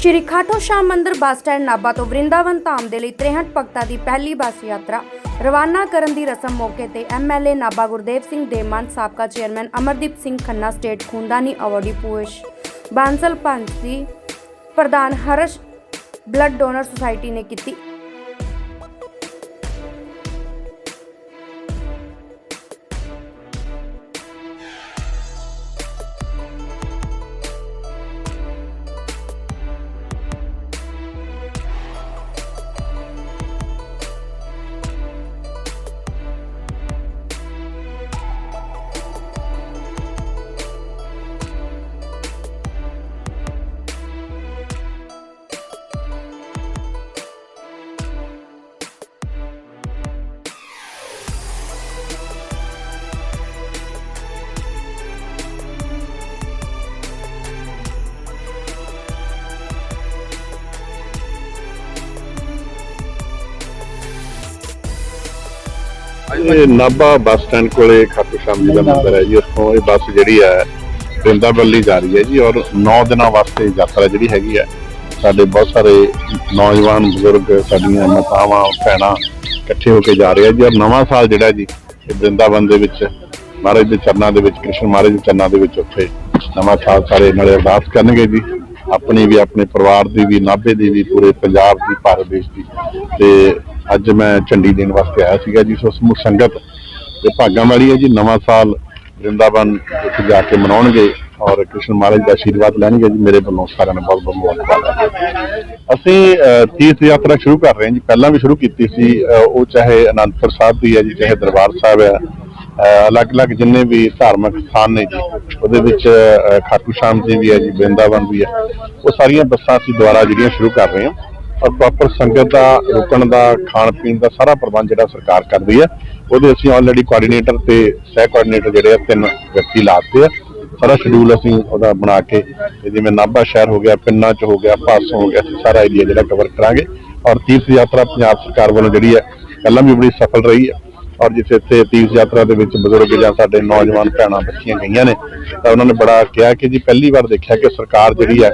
ਸ਼੍ਰੀ ਖਾਟੋ ਸ਼ਾਮ ਮੰਦਿਰ bus stand Nabha ਤੋਂ ਵਰਿੰਦਾਵਨ ਧਾਮ ਦੇ ਲਈ 63 ਭਗਤਾਂ ਦੀ ਪਹਿਲੀ ਬੱਸ ਯਾਤਰਾ ਰਵਾਨਾ ਕਰਨ ਦੀ ਰਸਮ ਮੌਕੇ ਤੇ ਐਮਐਲਏ ਨਾਭਾ ਗੁਰਦੇਵ ਸਿੰਘ ਦੇਮਾਨ ਸਾਬਕਾ ਚੇਅਰਮੈਨ ਅਮਰਦੀਪ ਸਿੰਘ ਖੰਨਾ, ਸਟੇਟ ਖੂਨਦਾਨੀ ਅਵਾਰਡੀ ਪੂਸ਼ ਬਾਂਸਲ ਪੰਚ ਦੀ ਪ੍ਰਧਾਨ ਹਰਸ਼, ਬਲੱਡ ਡੋਨਰ ਸੁਸਾਇਟੀ ਨੇ ਕੀਤੀ ਇਹ ਨਾਭਾ ਬੱਸ ਸਟੈਂਡ ਕੋਲੇ ਖਾਟੂ ਸ਼ਾਮ ਜੀ ਦਾ ਮੰਦਿਰ ਹੈ ਜੀ। ਉੱਥੋਂ ਇਹ ਬੱਸ ਜਿਹੜੀ ਹੈ ਵਰਿੰਦਾਵਨ ਲਈ ਜਾ ਰਹੀ ਹੈ ਜੀ ਔਰ 9 ਦਿਨਾਂ ਵਾਸਤੇ ਯਾਤਰਾ ਜਿਹੜੀ ਹੈਗੀ ਹੈ, ਸਾਡੇ ਬਹੁਤ ਸਾਰੇ ਨੌਜਵਾਨ, ਬਜ਼ੁਰਗ ਸਾਡੀਆਂ ਮਾਤਾਵਾਂ, ਭੈਣਾਂ ਇਕੱਠੇ ਹੋ ਕੇ ਜਾ ਰਹੇ ਆ ਜੀ। ਔਰ ਨਵਾਂ ਸਾਲ ਜਿਹੜਾ ਜੀ, ਇਹ ਵਰਿੰਦਾਵਨ ਦੇ ਵਿੱਚ, ਮਹਾਰਾਜ ਦੇ ਚਰਨਾਂ ਦੇ ਵਿੱਚ, ਕ੍ਰਿਸ਼ਨ ਮਹਾਰਾਜ ਦੇ ਚਰਨਾਂ ਦੇ ਵਿੱਚ ਉੱਥੇ ਨਵਾਂ ਸਾਲ ਸਾਰੇ ਨਾਲੇ ਅਰਦਾਸ ਕਰਨਗੇ ਜੀ। ਆਪਣੀ ਵੀ, ਆਪਣੇ ਪਰਿਵਾਰ ਦੀ ਵੀ, ਨਾਭੇ ਦੀ ਵੀ, ਪੂਰੇ ਪੰਜਾਬ ਦੀ, ਭਾਰਤ ਦੇਸ਼ ਦੀ। ਤੇ ਅੱਜ ਮੈਂ ਝੰਡੀ ਦੇਣ ਵਾਸਤੇ ਆਇਆ ਸੀਗਾ ਜੀ, ਸੋ ਸਮੂਹ ਸੰਗਤ ਤੇ ਭਾਗਾਂ ਵਾਲੀ ਹੈ ਜੀ, ਨਵਾਂ ਸਾਲ ਵਰਿੰਦਾਵਨ ਉੱਥੇ ਜਾ ਕੇ ਮਨਾਉਣਗੇ ਔਰ ਕ੍ਰਿਸ਼ਨ ਮਹਾਰਾਜ ਦਾ ਆਸ਼ੀਰਵਾਦ ਲੈਣਗੇ ਜੀ। ਮੇਰੇ ਵੱਲੋਂ ਸਾਰਿਆਂ ਨੂੰ ਬਹੁਤ ਬਹੁਤ ਮੁਬਾਰਕਾਂ ਅਸੀਂ ਤੀਰਥ ਯਾਤਰਾ ਸ਼ੁਰੂ ਕਰ ਰਹੇ ਹਾਂ ਜੀ। ਪਹਿਲਾਂ ਵੀ ਸ਼ੁਰੂ ਕੀਤੀ ਸੀ। ਉਹ ਚਾਹੇ ਅਨੰਦਪੁਰ ਸਾਹਿਬ ਦੀ ਹੈ ਜੀ, ਚਾਹੇ ਦਰਬਾਰ ਸਾਹਿਬ ਹੈ। ਅਲੱਗ-ਅਲੱਗ ਜਿੰਨੇ ਵੀ ਧਾਰਮਿਕ ਸਥਾਨ ਨੇ ਜੀ ਉਹਦੇ ਵਿੱਚ ਅਹ, ਖਾਟੂ ਸ਼ਾਮ ਜੀ ਵੀ ਹੈ ਜੀ ਬ੍ਰਿੰਦਾਵਨ ਵੀ ਹੈ। ਉਹ ਸਾਰੀਆਂ ਬੱਸਾਂ ਅਸੀਂ ਦੁਆਰਾ ਜਿਹੜੀਆਂ ਸ਼ੁਰੂ ਕਰ ਰਹੇ ਹਾਂ ਔਰ ਪ੍ਰੋਪਰ ਸੰਗਤ ਦਾ ਰੁਕਣ ਦਾ ਖਾਣ ਪੀਣ ਦਾ ਸਾਰਾ ਪ੍ਰਬੰਧ ਜਿਹੜਾ ਸਰਕਾਰ ਕਰਦੀ ਹੈ ਉਹਦੇ ਅਸੀਂ ਆਲਰੇਡੀ ਕੋਆਰਡੀਨੇਟਰ ਤੇ ਸਹਿ ਕੋਆਰਡੀਨੇਟਰ ਜਿਹੜੇ ਆ ਤਿੰਨ ਵਿਅਕਤੀ ਲਾਤੇ ਆ। ਸਾਰਾ ਸ਼ਡਿਊਲ ਅਸੀਂ ਉਹਦਾ ਬਣਾ ਕੇ ਜਿਵੇਂ ਨਾਭਾ ਸ਼ਹਿਰ ਹੋ ਗਿਆ ਪਿੰਡਾਂ ਚ ਹੋ ਗਿਆ ਪਾਸੋਂ ਹੋ ਗਿਆ ਅਸੀਂ ਸਾਰਾ ਏਰੀਆ ਜਿਹੜਾ ਕਵਰ ਕਰਾਂਗੇ। ਔਰ ਤੀਰਥ ਯਾਤਰਾ ਪੰਜਾਬ ਸਰਕਾਰ ਵੱਲੋਂ ਜਿਹੜੀ ਹੈ ਪਹਿਲਾਂ ਵੀ ਬੜੀ ਸਫਲ ਰਹੀ ਹੈ। ਔਰ ਜਿੱਥੇ ਇੱਥੇ ਤੀਰਥ ਯਾਤਰਾ ਦੇ ਵਿੱਚ ਬਜ਼ੁਰਗ ਜਾਂ ਸਾਡੇ ਨੌਜਵਾਨ ਭੈਣਾਂ ਬੱਚੀਆਂ ਗਈਆਂ ਨੇ, ਤਾਂ ਉਹਨਾਂ ਨੇ ਬੜਾ ਕਿਹਾ ਕਿ ਜੀ ਪਹਿਲੀ ਵਾਰ ਦੇਖਿਆ ਕਿ ਸਰਕਾਰ ਜਿਹੜੀ ਹੈ,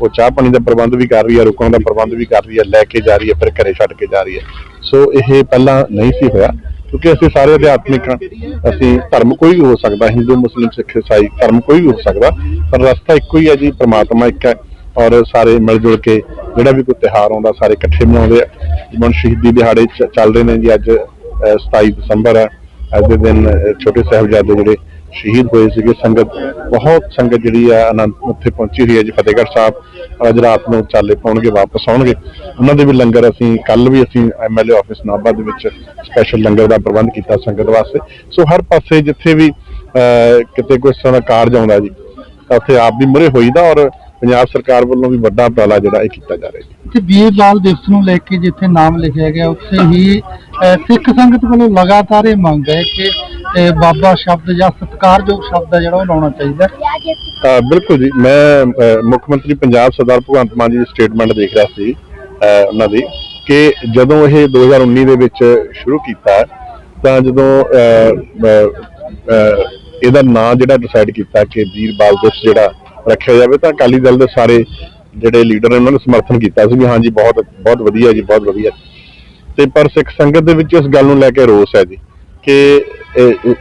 ਉਹ ਚਾਹ ਪਾਣੀ ਦਾ ਪ੍ਰਬੰਧ ਵੀ ਕਰ ਰਹੀ ਹੈ, ਰੁਕਣ ਦਾ ਪ੍ਰਬੰਧ ਵੀ ਕਰ ਰਹੀ ਹੈ, ਲੈ ਕੇ ਜਾ ਰਹੀ ਹੈ, ਫਿਰ ਘਰੇ ਛੱਡ ਕੇ ਜਾ ਰਹੀ ਹੈ। ਸੋ ਇਹ ਪਹਿਲਾਂ ਨਹੀਂ ਸੀ ਹੋਇਆ, ਕਿਉਂਕਿ ਅਸੀਂ ਸਾਰੇ ਅਧਿਆਤਮਿਕ ਹਾਂ, ਅਸੀਂ ਧਰਮ ਕੋਈ ਵੀ ਹੋ ਸਕਦਾ, ਹਿੰਦੂ, ਮੁਸਲਿਮ, ਸਿੱਖ ਇਸਾਈ ਧਰਮ ਕੋਈ ਵੀ ਹੋ ਸਕਦਾ, ਪਰ ਰਸਤਾ ਇੱਕੋ ਹੀ ਹੈ ਜੀ, ਪ੍ਰਮਾਤਮਾ ਇੱਕ ਹੈ, ਔਰ ਸਾਰੇ ਮਿਲ ਜੁਲ ਕੇ ਜਿਹੜਾ ਵੀ ਕੋਈ ਤਿਹਾਰ ਆਉਂਦਾ, ਸਾਰੇ ਇਕੱਠੇ ਮਨਾਉਂਦੇ ਆ। ਜਿਵੇਂ ਸ਼ਹੀਦੀ ਦਿਹਾੜੇ ਚੱਲ ਰਹੇ ਨੇ ਜੀ, ਅੱਜ 27 ਦਸੰਬਰ ਹੈ ਅੱਜ ਦੇ ਦਿਨ ਛੋਟੇ ਸਾਹਿਬਜ਼ਾਦੇ ਜਿਹੜੇ ਸ਼ਹੀਦ ਹੋਏ ਸੀਗੇ ਸੰਗਤ ਬਹੁਤ ਸੰਗਤ ਜਿਹੜੀ ਆ ਆਨੰਦ ਉੱਥੇ ਪਹੁੰਚੀ ਹੋਈ ਹੈ ਜੀ ਫਤਿਹਗੜ੍ਹ ਸਾਹਿਬ। ਅੱਜ ਰਾਤ ਨੂੰ ਚਾਲੇ ਪਾਉਣਗੇ ਵਾਪਸ ਆਉਣਗੇ। ਉਹਨਾਂ ਦੇ ਵੀ ਲੰਗਰ ਅਸੀਂ ਕੱਲ ਵੀ ਅਸੀਂ ਐਮਐਲਏ ਆਫਿਸ ਨਾਭਾ ਦੇ ਵਿੱਚ ਸਪੈਸ਼ਲ ਲੰਗਰ ਦਾ ਪ੍ਰਬੰਧ ਕੀਤਾ ਸੰਗਤ ਵਾਸਤੇ। ਸੋ ਹਰ ਪਾਸੇ ਜਿੱਥੇ ਵੀ ਅਹ, ਕਿਤੇ ਕੋਈ ਇਸ ਤਰ੍ਹਾਂ ਦਾ ਕਾਰਜ ਆਉਂਦਾ ਜੀ ਤਾਂ ਉੱਥੇ ਆਪ ਵੀ ਮੁਰੇ ਹੋਈਦਾ ਔਰ ਪੰਜਾਬ ਸਰਕਾਰ ਵੱਲੋਂ ਵੀ ਵੱਡਾ ਉਪਰਾਲਾ ਜਿਹੜਾ ਇਹ ਕੀਤਾ ਜਾ ਰਿਹਾ ਜੀ। ਕਿ ਵੀਰ ਲਾਲ ਦਿਵਸ ਨੂੰ ਲੈ ਕੇ ਜਿੱਥੇ ਨਾਮ ਲਿਖਿਆ ਗਿਆ ਉੱਥੇ ਹੀ ਸਿੱਖ ਸੰਗਤ ਵੱਲੋਂ ਲਗਾਤਾਰ ਇਹ ਮੰਗ ਹੈ ਕਿ ਅਹ, ਬਾਬਾ ਸ਼ਬਦ ਜਾਂ ਸਤਿਕਾਰਯੋਗ ਸ਼ਬਦ ਹੈ ਜਿਹੜਾ ਉਹ ਲਾਉਣਾ ਚਾਹੀਦਾ ਹੈ। ਬਿਲਕੁਲ ਜੀ ਮੈਂ ਅਹ, ਮੁੱਖ ਮੰਤਰੀ ਪੰਜਾਬ ਸਰਦਾਰ ਭਗਵੰਤ ਮਾਨ ਜੀ ਦੀ ਸਟੇਟਮੈਂਟ ਦੇਖ ਰਿਹਾ ਸੀ ਅਹ, ਉਹਨਾਂ ਦੀ ਕਿ ਜਦੋਂ ਇਹ 2019 ਦੇ ਵਿੱਚ ਸ਼ੁਰੂ ਕੀਤਾ ਤਾਂ ਜਦੋਂ ਅਹ, ਅਹ, ਅਹ, ਇਹਦਾ ਨਾਂ ਜਿਹੜਾ ਡਿਸਾਈਡ ਕੀਤਾ ਕਿ ਵੀਰ ਬਾਲ ਦਿਵਸ ਜਿਹੜਾ ਰੱਖਿਆ ਜਾਵੇ ਤਾਂ ਅਕਾਲੀ ਦਲ ਦੇ ਸਾਰੇ ਜਿਹੜੇ ਲੀਡਰ ਨੇ ਉਹਨਾਂ ਨੇ ਸਮਰਥਨ ਕੀਤਾ ਸੀ ਵੀ ਹਾਂਜੀ ਬਹੁਤ ਬਹੁਤ ਵਧੀਆ ਜੀ ਬਹੁਤ ਵਧੀਆ ਤੇ ਪਰ ਸਿੱਖ ਸੰਗਤ ਦੇ ਵਿੱਚ ਇਸ ਗੱਲ ਨੂੰ ਲੈ ਕੇ ਰੋਸ ਹੈ ਜੀ ਕਿ ਇਹ-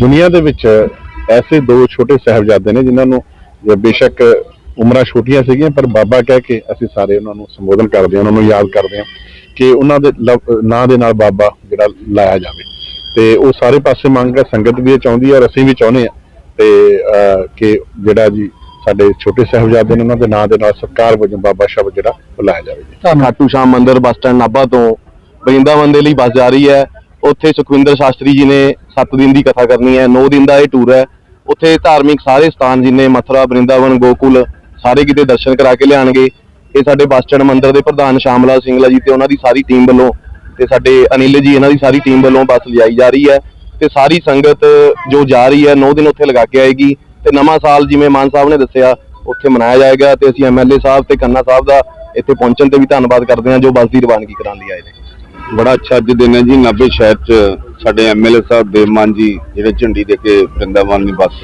ਦੁਨੀਆ ਦੇ ਵਿੱਚ ਐਸੇ ਦੋ ਛੋਟੇ ਸਾਹਿਬਜ਼ਾਦੇ ਨੇ ਜਿਨ੍ਹਾਂ ਨੂੰ ਬੇਸ਼ੱਕ ਉਮਰਾਂ ਛੋਟੀਆਂ ਸੀਗੀਆਂ, ਪਰ ਬਾਬਾ ਕਹਿ ਕੇ ਅਸੀਂ ਸਾਰੇ ਉਹਨਾਂ ਨੂੰ ਸੰਬੋਧਨ ਕਰਦੇ ਹਾਂ, ਉਹਨਾਂ ਨੂੰ ਯਾਦ ਕਰਦੇ ਹਾਂ ਕਿ ਉਹਨਾਂ ਦੇ ਲਵ- ਨਾਂ ਦੇ ਨਾਲ ਬਾਬਾ ਜਿਹੜਾ ਲਾਇਆ ਜਾਵੇ। ਤੇ ਉਹ ਸਾਰੇ ਪਾਸੇ ਮੰਗ ਹੈ, ਸੰਗਤ ਵੀ ਇਹ ਚਾਹੁੰਦੀ ਹੈ ਔਰ ਅਸੀਂ ਵੀ ਚਾਹੁੰਦੇ ਹਾਂ ਤੇ ਕਿ ਜਿਹੜਾ ਜੀ ਸਾਡੇ ਛੋਟੇ ਸਾਹਿਬਜ਼ਾਦੇ ਨੇ ਉਹਨਾਂ ਦੇ ਨਾਂ ਦੇ ਨਾਲ ਸਤਿਕਾਰ ਵਜੋਂ ਬਾਬਾ ਸ਼ਬਦ ਜਿਹੜਾ ਉਹ ਲਾਇਆ ਜਾਵੇ ਜੀ। ਖਾਟੂ ਸ਼ਾਮ ਮੰਦਿਰ ਬੱਸ ਸਟੈਂਡ ਨਾਭਾ ਤੋਂ ਵਰਿੰਦਾਵਨ ਦੇ ਲਈ ਬੱਸ ਜਾ ਰਹੀ ਹੈ। ਉੱਥੇ ਸੁਖਵਿੰਦਰ ਸ਼ਾਸਤਰੀ ਜੀ ਨੇ 7 ਦਿਨ ਦੀ ਕਥਾ ਕਰਨੀ ਹੈ 9 ਦਿਨ ਦਾ ਇਹ ਟੂਰ ਹੈ। ਉੱਥੇ ਧਾਰਮਿਕ ਸਾਰੇ ਸਥਾਨ ਜਿੰਨੇ ਮਥੁਰਾ, ਵਰਿੰਦਾਵਨ, ਗੋਕੁਲ, ਸਾਰੇ ਕਿਤੇ ਦਰਸ਼ਨ ਕਰਾ ਕੇ ਲਿਆਣਗੇ। ਇਹ ਸਾਡੇ ਬੱਸ ਸਟੈਂਡ ਮੰਦਿਰ ਦੇ ਪ੍ਰਧਾਨ ਸ਼ਾਮਲਾ ਸਿੰਘਲਾ ਜੀ ਤੇ ਉਹਨਾਂ ਦੀ ਸਾਰੀ ਟੀਮ ਵੱਲੋਂ ਤੇ ਸਾਡੇ ਅਨਿਲ ਜੀ, ਇਹਨਾਂ ਦੀ ਸਾਰੀ ਟੀਮ ਵੱਲੋਂ ਬੱਸ ਲਿਜਾਈ ਜਾ ਰਹੀ ਹੈ। ਤੇ ਸਾਰੀ ਸੰਗਤ ਜੋ ਜਾ ਰਹੀ ਹੈ 9 ਦਿਨ ਉੱਥੇ ਲਗਾ ਕੇ ਆਏਗੀ। ਤੇ ਨਵਾਂ ਸਾਲ ਜਿਵੇਂ ਮਾਨ ਸਾਹਿਬ ਨੇ ਦੱਸਿਆ, ਉੱਥੇ ਮਨਾਇਆ ਜਾਏਗਾ ਤੇ ਅਸੀਂ ਐਮਐਲਏ ਸਾਹਿਬ ਤੇ ਕੰਨਾ ਸਾਹਿਬ ਦਾ ਇੱਥੇ ਪਹੁੰਚਣ ਤੇ ਵੀ ਧੰਨਵਾਦ ਕਰਦੇ ਹਾਂ ਜੋ ਬੱਸ ਦੀ ਰਵਾਨਗੀ ਕਰਾਉਣ ਲਈ ਆਏ ਨੇ। ਬੜਾ ਅੱਛਾ ਅੱਜ ਦਿਨ ਹੈ ਜੀ, ਨਾਭੇ ਸ਼ਹਿਰ ਚ ਸਾਡੇ ਐਮਐਲਏ ਸਾਹਿਬ ਦੇਵਮਾਨ ਜੀ, ਜਿਹੜੇ ਝੰਡੀ ਦੇ ਕੇ ਵਰਿੰਦਾਵਨ ਦੀ ਬੱਸ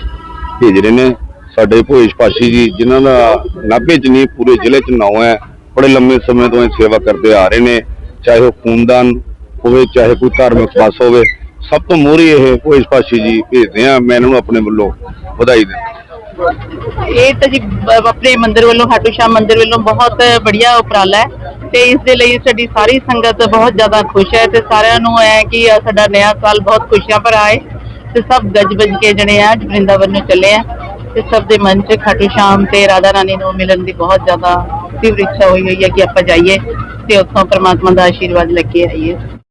ਭੇਜ ਰਹੇ ਨੇ। ਸਾਡੇ ਭੋਇਸ਼ ਪਾਸ਼ੀ ਜੀ, ਜਿਨ੍ਹਾਂ ਦਾ ਨਾਭੇ ਚ ਨਹੀਂ, ਪੂਰੇ ਜ਼ਿਲ੍ਹੇ ਚ ਨਾਮ ਹੈ, ਬੜੇ ਲੰਮੇ ਸਮੇਂ ਤੋਂ ਇਹ ਸੇਵਾ ਕਰਦੇ ਆ ਰਹੇ ਨੇ। ਚਾਹੇ ਉਹ ਖੂਨਦਾਨ ਹੋਵੇ, ਚਾਹੇ ਕੋਈ ਧਾਰਮਿਕ ਬੱਸ ਹੋਵੇ ਸਭ ਤੋਂ ਮੋਹਰੀ ਇਹ ਭੋਇਸ਼ ਪਾਸ਼ੀ ਜੀ ਭੇਜਦੇ ਆ, ਮੈਂ ਇਹਨਾਂ ਨੂੰ ਆਪਣੇ ਵੱਲੋਂ ਵਧਾਈ ਦਿੰਦਾ। ਇਹ ਤਾਂ ਜੀ ਬ- ਆਪਣੇ ਮੰਦਿਰ ਵੱਲੋਂ ਖਾਟੂ ਸ਼ਾਮ ਮੰਦਿਰ ਵੱਲੋਂ ਬਹੁਤ ਬੜੀਆ ਉਪਰਾਲਾ ਹੈ ਤੇ ਇਸ ਦੇ ਲਈ ਸਾਡੀ ਸਾਰੀ ਸੰਗਤ ਬਹੁਤ ਜ਼ਿਆਦਾ ਖੁਸ਼ ਹੈ ਤੇ ਸਾਰਿਆਂ ਨੂੰ ਹੈ ਕਿ ਆਹ ਸਾਡਾ ਨਵਾਂ ਸਾਲ ਬਹੁਤ ਖੁਸ਼ੀਆਂ ਭਰਾ ਆਏ ਤੇ ਸਭ ਗੱਜ ਵੱਜ ਕੇ ਜਣੇ ਆ ਵਰਿੰਦਾਵਨ ਨੂੰ ਚੱਲੇ ਆ ਤੇ ਸਭ ਦੇ ਮਨ 'ਚ ਖਾਟੂ ਸ਼ਾਮ ਤੇ ਰਾਧਾ ਰਾਣੀ ਨੂੰ ਮਿਲਣ ਦੀ ਬਹੁਤ ਜ਼ਿਆਦਾ ਤੀਵਰ ਇੱਛਾ ਹੋਈ ਹੋਈ ਹੈ ਕਿ ਆਪਾਂ ਜਾਈਏ ਤੇ ਉੱਥੋਂ ਪ੍ਰਮਾਤਮਾ ਦਾ ਆਸ਼ੀਰਵਾਦ ਲੈ ਕੇ ਆਈਏ।